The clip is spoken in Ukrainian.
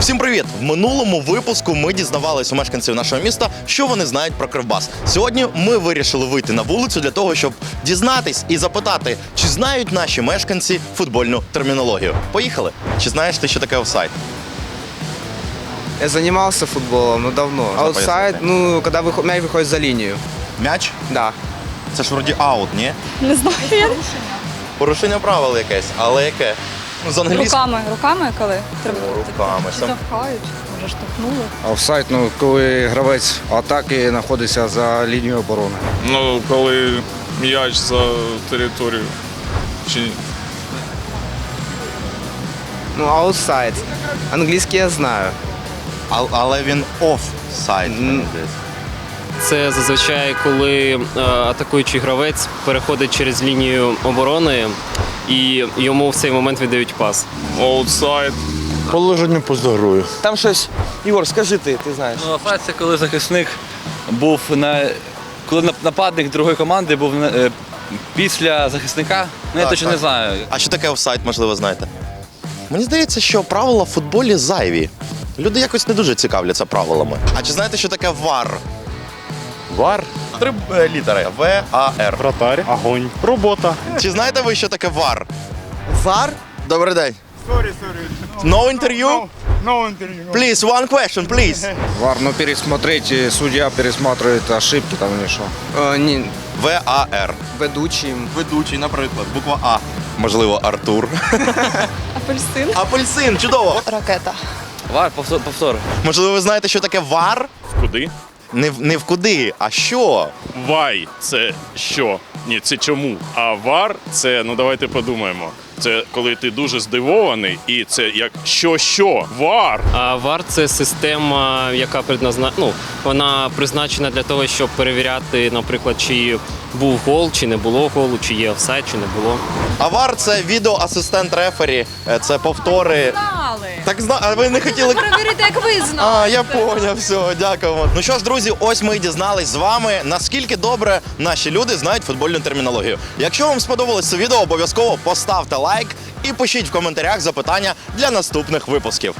Всім привіт! В минулому випуску ми дізнавалися у мешканців нашого міста, що вони знають про Кривбас. Сьогодні ми вирішили вийти на вулицю для того, щоб дізнатись і запитати, чи знають наші мешканці футбольну термінологію. Поїхали! Чи знаєш ти, що таке офсайд? Я занимался футболом, но давно. Аутсайд, ну, когда выход- мяч выходит за линию. М'яч? Да. Це ж вроді аут, ні? Не знаю. Порушення правил якесь, але яке? Ну, з англійської. Руками, руками коли треба. Руками. Чи Штовхають, може штовхнули. Офсайд, ну коли гравець атаки знаходиться за лінією оборони. Ну, коли м'яч за територію. Чи ні? Ну, аутсайд. Английский я знаю. А- але він офсайд. здається. Це зазвичай, коли е, атакуючий гравець переходить через лінію оборони і йому в цей момент віддають пас. Оутсайд. Положення поза грою. Там щось. Ігор, скажи ти, ти знаєш. Ну, офсайд це коли захисник був на. Коли нап- нападник другої команди був на- е, після захисника. Ну, я точно не знаю. А що таке офсайд, можливо, знаєте? Мені здається, що правила в футболі зайві. Люди якось не дуже цікавляться правилами. А чи знаєте, що таке ВАР? Вар, Три е, літери В А Р. вратарь, огонь, робота. Чи знаєте ви, що таке ВАР? Вар? Добрий день. Sorry, sorry. No interview? No interview. No. Please, one question, please. Вар, ну пересмотреть, и судья пересматривает ошибки там или что. Е, ні, В А Р. ведучим. Ведучий, наприклад, буква А. Можливо, Артур. Апельсин. Апельсин, чудово. Ракета. Вар, повтор. повтор. Можливо, ви знаєте, що таке ВАР? Куди? Не, в- не в куди, а що? Вай це що? Ні, це чому? А вар це, ну давайте подумаємо. Це коли ти дуже здивований, і це як що що? Вар. А VAR – це система, яка предназна... ну, вона призначена для того, щоб перевіряти, наприклад, чи був гол, чи не було голу, чи є офсайд, чи не було. А ВАР це відеоасистент рефері, е, це повтори. Знали. Так зна... А ви не хотіли. Перевірити, як ви знали. А, я поняв, все, дякуємо. Ну що ж, друзі, ось ми і дізнались з вами, наскільки добре наші люди знають футбольну термінологію. Якщо вам сподобалось це відео, обов'язково поставте лайк і пишіть в коментарях запитання для наступних випусків.